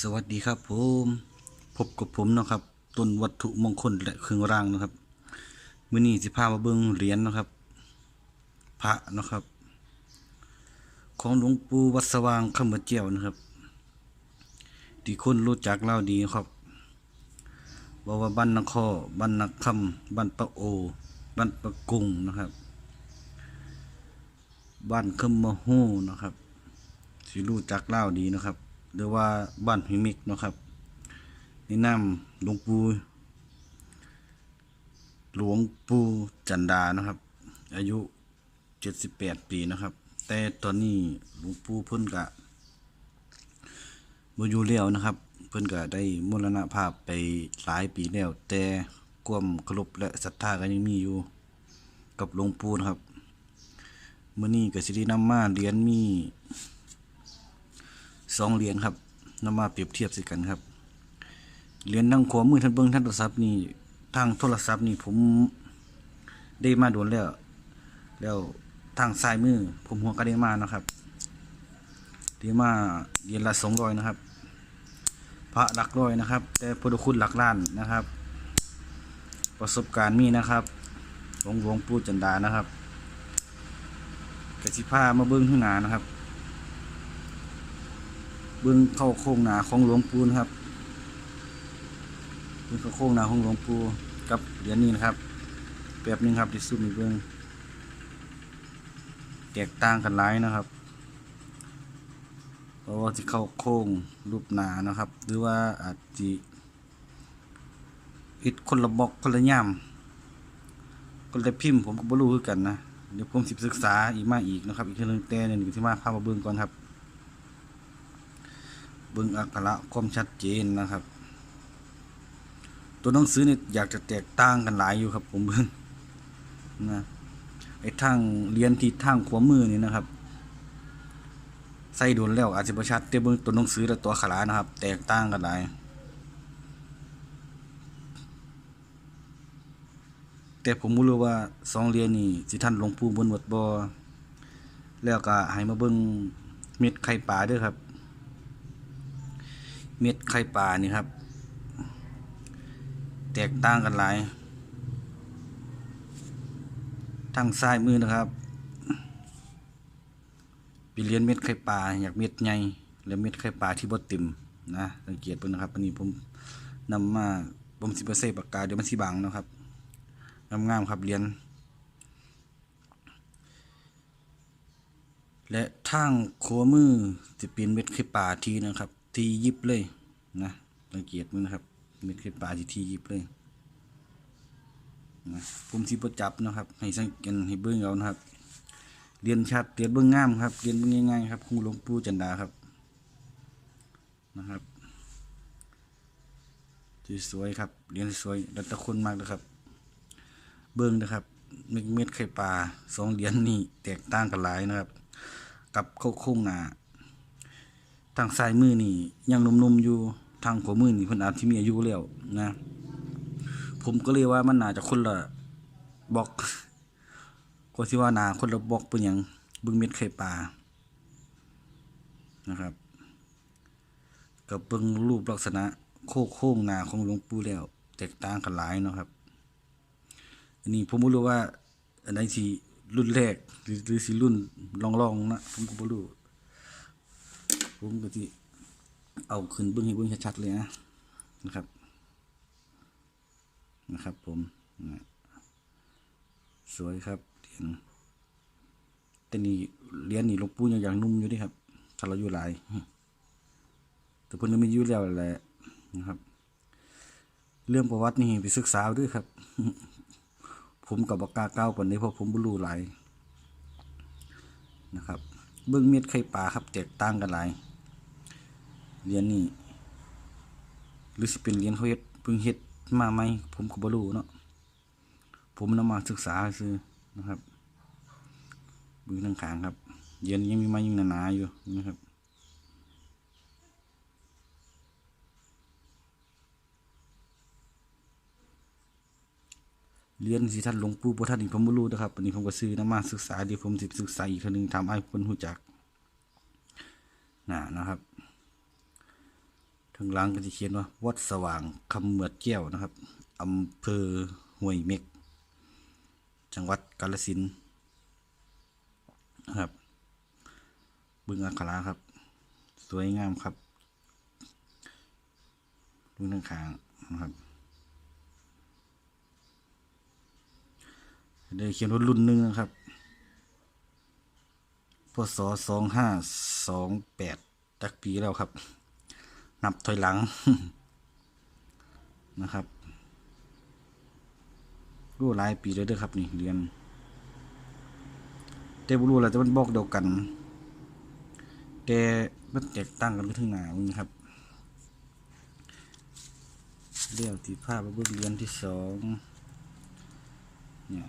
สวัสดีครับผมพบกับผมนะครับต้นวัตถุมงคลและเครื่องรางนะครับมือนี้สิพามาเบิ่งเหรียญนะครับ พระนะครับ ของหลวงปู่วัดสว่างคำบเจียวนะครับ ที่คนรู้จักเล่าดีครับว่าว่าบ้านนคอบ้านนาคำบ้านปะโอบ้านปะกุงนะครับ บ้านคำมะฮู้นะครับสิรู้จักเล่าดีนะครับ หรือว่าบ้านหิมิกนะครับในี่นามหลวงปู่หลวงปู่จันดานะครับ อายุเจ็ดสิบแปดปีนะครับ แต่ตอนนี้หลวงปู่เพิ่นกะบอยู่แล้วนะครับ เพิ่นก็ได้มรณภาพไปหลายปีแล้ว แต่ความเคารพและศรัทธาก็ยังมีอยู่กับหลวงปู่นะครับมื้อนี้ก็สิได้นำมาเรียญมี สองเหรียญครับนำมาเปรียบเทียบสิกันครับ เหรียญทางขวามือท่านเบิ้งท่านโทรศัพท์นี่ทางโทรศัพท์นี่ผมได้มาโดนแล้ว แล้วทางซ้ายมือ ผมหัวก็ได้มานะครับได้มาเหรียญละสองร้อยนะครับ พระหลักร้อยนะครับ แต่พุทธคุณหลักล้านนะครับ ประสบการณ์มีนะครับหลวงหลวงปู่จันดานะครับกสิพามาเบิ้งข้างหน้านะครับ เบื้องเข้าโค้งหนาของหลวงปู่นะครับเบื้องเข้าโค้งหนาของหลวงปู่กับเหรียญนี้นะครับแบบนึงครับที่สุดในเบื้องแตกต่างกันหลายนะครับเพราะว่าที่เข้าโค้งรูปหนานะครับ หรือว่าอาจจะอิดคนละบอกคนละย่ามคนละพิมพ์ผมก็บ่รู้คือกันนะเดี๋ยวผมสิศึกษาอีกมาอีกนะครับ อีกเรื่องแต่เนี่ยที่มาพามาเบิ่งก่อนครับ เบิ่งอักขระความชัดเจนนะครับ ตัวหนังสือเนี่ยอยากจะแตกต่างกันหลายอยู่ครับ ผมเบิ่งนะไอ้ทางเรียนที่ทางขวามือนี่นะครับใส่โดนแล้วอาจจะบ่ชัดแต่เบิ่งตัวหนังสือและตัวขระนะครับ แตกต่างกันหลายแต่ผมบ่รู้ว่าสองเรียนนี่สิท่านหลวงปู่บนวัดบ่แล้วก็ให้มาเบิ่งเม็ดไข่ปลาด้อครับ เม็ดไข่ปลานี่ครับ แตกต่างกันหลายทางซ้ายมือนะครับเป็นเหรียญเม็ดไข่ปลาอยากเม็ดใหญ่และเม็ดไข่ปลาที่บ่ติ่มนะสังเกตเบิ่งนะครับอันนี้ผมนำมาผมสิบ่ใส่ปากกาเดี๋ยวมันสิบังนะครับงามๆครับเหรียญและทางขวมือจะเป็นเม็ดไข่ปลาทีนะครับ ทียิบเลยนะสังเกตมือนะครับเม็ดไข่ปลาทีทียิบเลยนะผมสิบ่จับนะครับ ให้สังเกตให้เบิ่งเอานะครับ เรียนชัดเรียนเบิ่งงามครับเรียนเบิ่งง่ายๆครับครูหลวงปู่จันดาครับนะครับสวยๆครับเรียนสวยแล้วแต่คนมากนะครับ เบิ่งนะครับ เม็ดเม็ดไข่ปลาสองเหรียญนี่แตกต่างกันหลายนะครับ กับข้าโค้งหนา ทางซ้ายมือนี่ยังหนุ่มๆอยู่ทางขวามือนี่เพิ่นอาจสิมีอายุแล้วนะ ผมก็เลยว่ามันน่าจะคนละบอกก็สิว่านาคนละบอกเป็นหยังบิ่งเม็ดไข่ปลานะครับ กับเบิ่งรูปลักษณะ โค้งโค้งน้าของหลวงปู่แล้ว แตกต่างกันหลายเนาะครับ อันนี้ผมบ่รู้ว่าอันไหนสิรุ่นแรกหรือหรือสิรุ่นรองๆนะผมก็บ่รู้ ผมก็ที่เอาขึ้นเบื้องให้เบื้องชัดๆเลยนะนะครับ นะครับ ผมนะสวยครับเหรียญแต่นี่เหรียญนี่ลวงปู่ยังอย่างนุ่มอยู่ดิครับถ้าเราอยู่หลายแต่เพิ่นยังมีอยู่แล้วแหละนะครับ เรื่องประวัตินี่ไปศึกษาด้วยครับ ผมกับบอกกล้าก้าวปานนี้เพราะผมบ่รู้หลายนะครับ เบื้องเม็ดไข่ปลาครับแตกต่างกันหลาย เหรียญนี่หรือสิเป็นเหรียญเขาเฮ็ดเพิ่งเฮ็ดมาไหมผมก็บ่รู้เนาะผมนำมาศึกษาซื่อนะครับบื้องทางขางครับเหรียญยังมีไม้ยังหนาๆอยู่นะครับเรียนสิท่านหลวงปู่บ่ท่านนี่ผมบ่รู้นะครับอันนี้ผมก็ซื้อนำมาศึกษาเดี๋ยวผมสิศึกษาอีกเทื่อนึงทำให้เพิ่นรู้จักน่ะนะครับ ทางหลังก็จะเขียนว่า วัดสว่างคำเหมือดแก้วนะครับอำเภอห้วยเม็ก จังหวัดกาฬสินธุ์นะครับ บึงอัคราครับ สวยงามครับดูทางขางนะครับเดี๋ยวเขียนว่ารุ่นหนึ่งนะครับพศสองห้าสองแปดจักปีแล้วครับ นับถอยหลังนะครับรู้หลายปีแล้วเด้อครับนี่เรียนแต่บ่รู้แหละมันบอกเดียวกัน แต่มันแตกต่างกันไปถึงหน้ามึงครับเรียวที่ภาพมาเบิ่งเรียนที่สองเนี่ย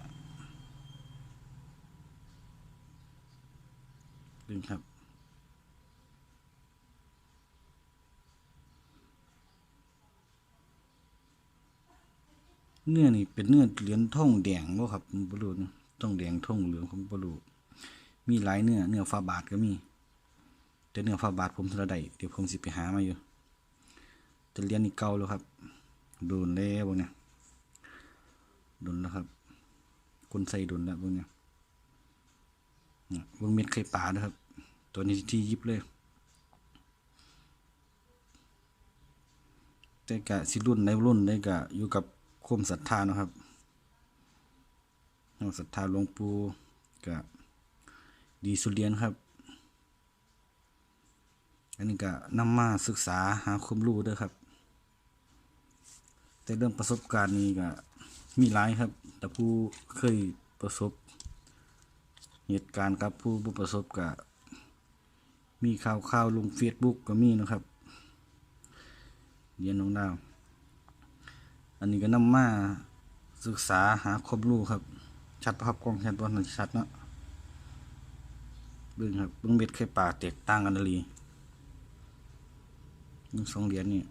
ดึงครับ เนื้อนี่เป็นเนื้อเหรียญทองแดงบ่ครับบ่รู้นะทองแดงทองเหลืองผมบ่รู้มีหลายเนื้อเนื้อฟ้าบาทก็มี แต่เนื้อฟ้าบาทผมเท่าใดเดี๋ยวผมสิไปหามาอยู่แต่เหรียญนี่เก่าแล้วครับโดนแล้วพวกเนี่ยโดนแล้วครับ คนใส่โดนแล้วพวกเนี่ยเนี่ยเบิ่งเม็ดไข่ปลาด้วยครับ ตัวนี้ที่ยิบเลย แต่กะสิรุ่นในรุ่นได้กะอยู่กับ ความศรัทธานะครับเราศรัทธาหลวงปู่กะดีสุเรียนครับ อันนี้ก็นำมาศึกษาหาความรู้ด้วยครับ แต่เรื่องประสบการณ์นี้ก็มีหลายครับ แต่ผู้เคยประสบเหตุการณ์กับผู้บ่ประสบก็มีข่าวข่าวลงเฟซบุ๊กก็มีนะครับเรียนของดาว อันนี้ก็นำมาศึกษาหาความรู้ครับ ชัดปะครับกล้องชัดตัวนั้นชัดเนาะเบิ่งครับบิ่งเม็ดไข่ปลาแตกต่างกันอีหลีมีสองเหรียญนี่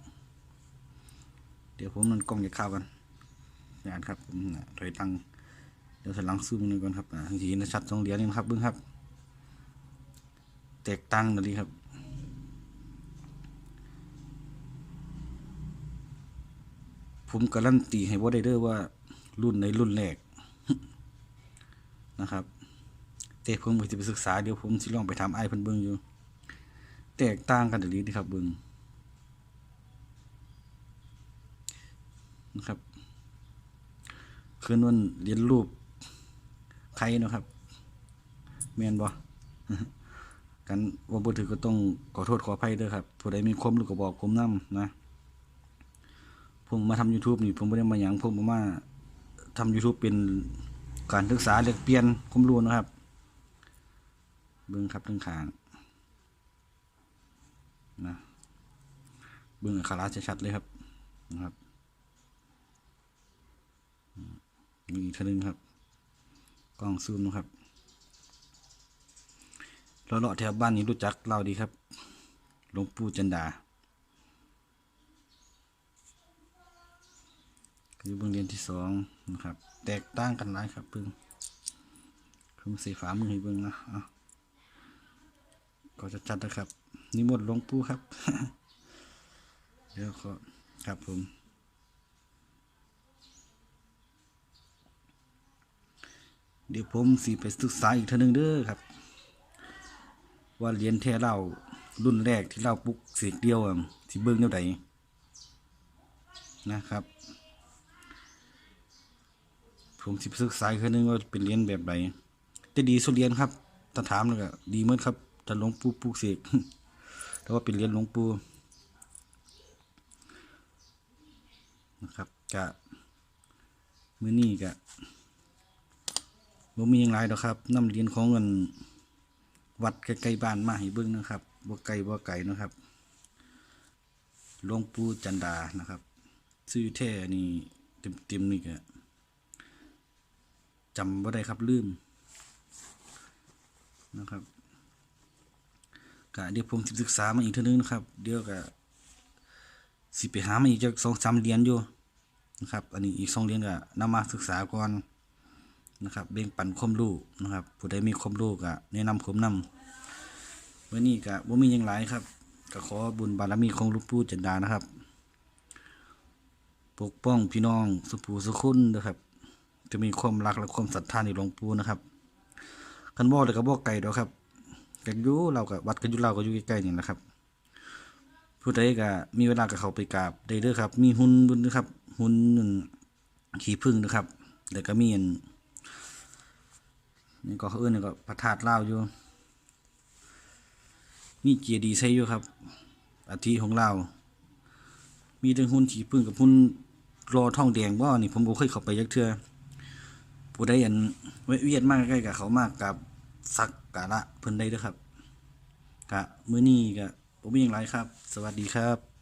เดี๋ยวผมนั่นกล้องจะเข้ากันงานครับผมถอยหลังเดี๋ยวถอยหลังซูมนี่ก่อนครับอ่าทีนี้ชัดสองเหรียญนี่ครับเบิ่งครับ แตกต่างกันอีหลีครับ ผมการันตีให้ว่าได้เด้อว่ารุ่นในรุ่นแรกนะครับ แต่ผมก็จะไปศึกษาเดี๋ยวผมสิลองไปทำไอ้เพิ่นเบิ่งอยู่ แตกต่างกันอีหลีเด้ครับเบิ่งนะครับคืนวันเรียนรูปใครเนาะครับแมนบ่กันว่าบ่ถือก็ต้องขอโทษขออภัยเด้อครับผู้ใดมีความรู้ก็บอกผมนํนะ ผมมาทำ YouTube นี่ผมไม่ได้มาหยังผมมาทำ YouTube เป็นการศึกษาแลกเปลี่ยนความรู้นะครับ เบิ่งครับเรื่องขางนะเบิ่งอักขระชัดๆเลยครับนะครับมีอีกท่านึงครับ กล้องซูมนะครับเราเลาะแถวบ้านนี้รู้จักเราดีครับหลวงปู่จันดา คือเบื้องเรียนที่สองนะครับ แตกต่างกันหลายครับเพิ่งคือสีฟ้ามือให้เบิ่งนะเอาก็จะจัดนะครับ นิมนต์หลวงปู่ครับ เดี๋ยวขอครับผมเดี๋ยวผมสีไปศึกษาอีกเท่านึงเด้อครับ ว่าเหรียญแท้เล่ารุ่นแรกที่เล่าปุ๊กเสียเดียวอะสิเบิ่งแนวใดนะครับ ผมสิศึกษาอีกเทื่อนึงว่าเป็นเรียญแบบใดแต่ดีสุดเรียญครับถ้าถามแล้วก็ดีเหมือนครับถ้าหลวงปู่ปลูกเสกแต่ว่าเป็นเรียญหลวงปู่นะครับกะมื้อนี้กะบ่มีหยังหลายดอกครับน้ำเรียญของเงินวัดใกล้ๆบ้านมาให้เบิ่งนะครับบ่ไกลบ่ไกลนะครับหลวงปู่จันดานะครับชื่อแท้นี่เต็มๆนี่ก็ จำบ่ได้ครับลืมนะครับก็เดี๋ยวผมศึกษามาอีกเท่านึงนะครับ เดี๋ยวก็สิไปหามาอีกจักสองสามเหรียญอยู่นะครับ อันนี้อีกสองเหรียญก็นำมาศึกษาก่อนนะครับแบ่งปันความรู้นะครับ ผู้ใดมีความรู้ก็แนะนำผมนำวันนี้ก็บ่มีหยังหลายครับกก็ขอบุญบารมีของหลูกปู่จันดานะครับ ปกป้องพี่น้องสุภูสุคุณนะครับ จะมีความรักและความศรัทธาในหลวงปู่นะครับคันบ่เลยก็บ่ไกลดอกครับก็อยู่เราก็วัดก็อยู่เราก็อยู่ใกล้ๆนี่นะครับ ผู้ใดก็มีเวลาก็เข้าไปกราบได้เด้อครับ มีหุ่นบุญนะครับหุ่นหนึ่งขี้ผึ้งนะครับแล้วก็มีอันนี่ก็เขาเอิ้นนี่ก็พระธาตุลาอยู่ มีเกียร์ดีใส่อยู่ครับอาทิของเรามีทั้งหุ่นขี้ผึ้งกับหุ่นรอทองแดงบ่านี่ผมบ่เคยเข้าไปจักเทือ ผู้ใดอันแวะเวียดมากใกล้กับเขามากกับสักการะเพิ่นได้ด้วยครับกะมื้อนี้ก็บ่มีหยังไลายครับ สวัสดีครับ